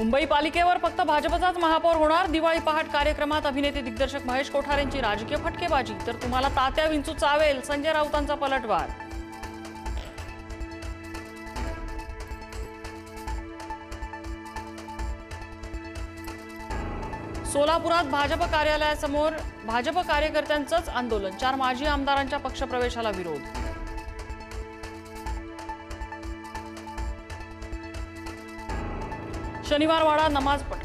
मुंबई पालिकेवर फक्त भाजपचाच महापौर होणार. दिवाळी पहाट कार्यक्रमात अभिनेते दिग्दर्शक महेश कोठारेंची राजकीय फटकेबाजी. तर तुम्हाला तात्या विंचू चावेल संजय राऊतांचा पलटवार. सोलापुरात भाजप कार्यालयासमोर भाजप कार्यकर्त्यांचंच आंदोलन. चार माजी आमदारांच्या पक्षप्रवेशाला विरोध. शनिवार वाडा नमाज पठ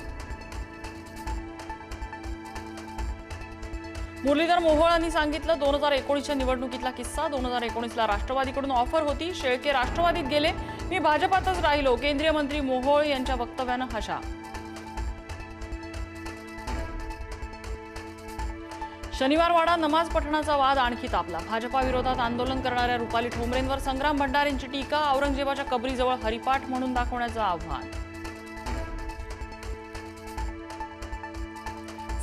मुरलीधर मोहोळांनी सांगितलं दोन हजार एकोणीसच्या निवडणुकीतला किस्सा दोन हजार एकोणीसला राष्ट्रवादीकडून ऑफर होती. शेळके राष्ट्रवादीत गेले. मी भाजपातच राहिलो केंद्रीय मंत्री मोहोळ यांच्या वक्तव्यानं हशा. शनिवार वाडा नमाज पठणाचा वाद आणखी तापला. भाजपा विरोधात आंदोलन करणाऱ्या रुपाली ठोंबरेंवर संग्राम भंडारेंची टीका औरंगजेबाच्या कबरीजवळ हरिपाठ म्हणून दाखवण्याचं आव्हान.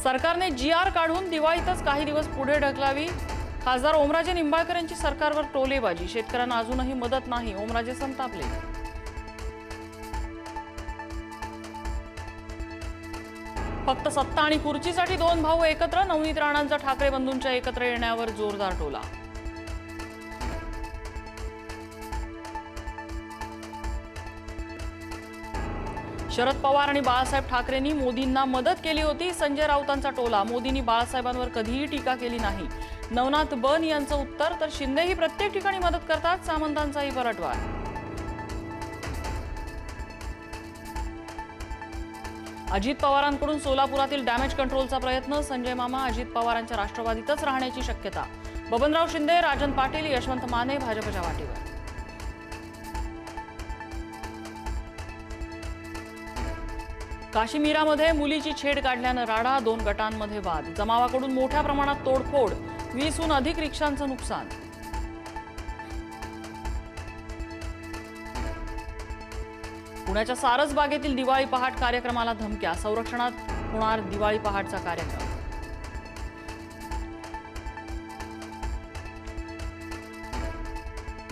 सरकारने जी आर काढून दिवाळीतच काही दिवस पुढे ढकलावी. खासदार ओमराजे निंबाळकर यांची सरकारवर टोलेबाजी. शेतकऱ्यांना अजूनही मदत नाही. ओमराजे संतापले. फक्त सत्ता आणि खुर्चीसाठी दोन भाऊ एकत्र. नवनीत राणांचा ठाकरे बंधूंच्या एकत्र येण्यावर जोरदार टोला. शरद पवार आणि बाळासाहेब ठाकरेंनी मोदींना मदत केली होती संजय राऊतांचा टोला. मोदींनी बाळासाहेबांवर कधीही टीका केली नाही. नवनाथ बन यांचं उत्तर तर शिंदेही प्रत्येक ठिकाणी मदत करतात सामंतांचाही पलटवार. अजित पवारांकडून सोलापुरातील डॅमेज कंट्रोलचा प्रयत्न संजय मामा अजित पवारांच्या राष्ट्रवादीतच राहण्याची शक्यता. बबनराव शिंदे राजन पाटील यशवंत माने भाजपच्या वाटेवर. काश्मीरामध्ये मुलीची छेड काढल्यानं राडा दोन गटांमध्ये वाद. जमावाकडून मोठ्या प्रमाणात तोडफोड. वीसहून अधिक रिक्षांचं नुकसान. पुण्याच्या सारसबागेतील दिवाळी पहाट कार्यक्रमाला धमक्या. संरक्षणात होणार दिवाळी पहाटचा कार्यक्रम.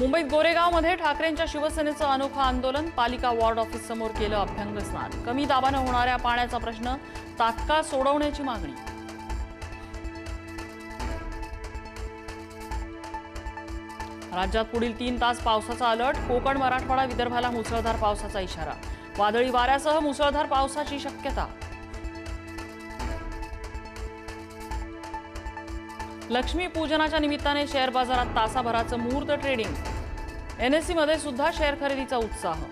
मुंबईत गोरेगावमध्ये ठाकरेंच्या शिवसेनेचं अनोखं आंदोलन पालिका वॉर्ड ऑफिस समोर केलं अभ्यंग स्नान. कमी दाबानं होणाऱ्या पाण्याचा प्रश्न तात्काळ सोडवण्याची मागणी. राज्यात पुढील तीन तास पावसाचा अलर्ट कोकण मराठवाडा विदर्भाला मुसळधार पावसाचा इशारा. वादळी वाऱ्यासह मुसळधार पावसाची शक्यता. लक्ष्मी पूजनाच्या निमित्ताने शेअर बाजारात तासाभराचं मुहूर्त ट्रेडिंग. एनएससी मध्ये सुद्धा शेअर खरेदीचा उत्साह.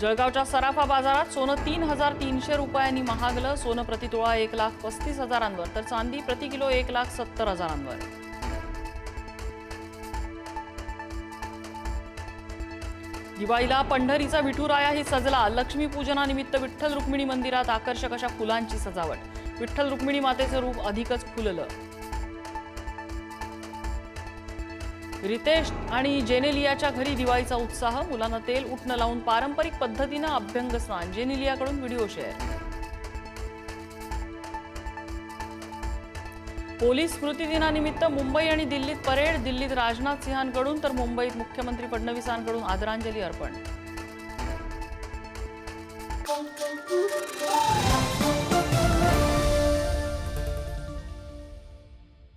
जळगावच्या सराफा बाजारात सोनं तीन हजार तीनशे रुपयांनी महागलं सोनं प्रतितोळा एक लाख पस्तीस हजारांवर तर चांदी प्रति किलो एक लाख सत्तर हजारांवर. दिवाळीला पंढरीचा विठुरायाही सजला लक्ष्मीपूजनानिमित्त विठ्ठल रुक्मिणी मंदिरात आकर्षक अशा फुलांची सजावट. विठ्ठल रुक्मिणी मातेचं रूप अधिकच फुललं. रितेश आणि जेनेलियाच्या घरी दिवाळीचा उत्साह मुलांना तेल उठणं लावून पारंपरिक पद्धतीनं अभ्यंग स्नान जेनेलियाकडून व्हिडिओ शेअर. पोलीस स्मृती दिनानिमित्त मुंबई आणि दिल्लीत परेड दिल्लीत राजनाथ सिंहांकडून तर मुंबईत मुख्यमंत्री फडणवीसांकडून आदरांजली अर्पण.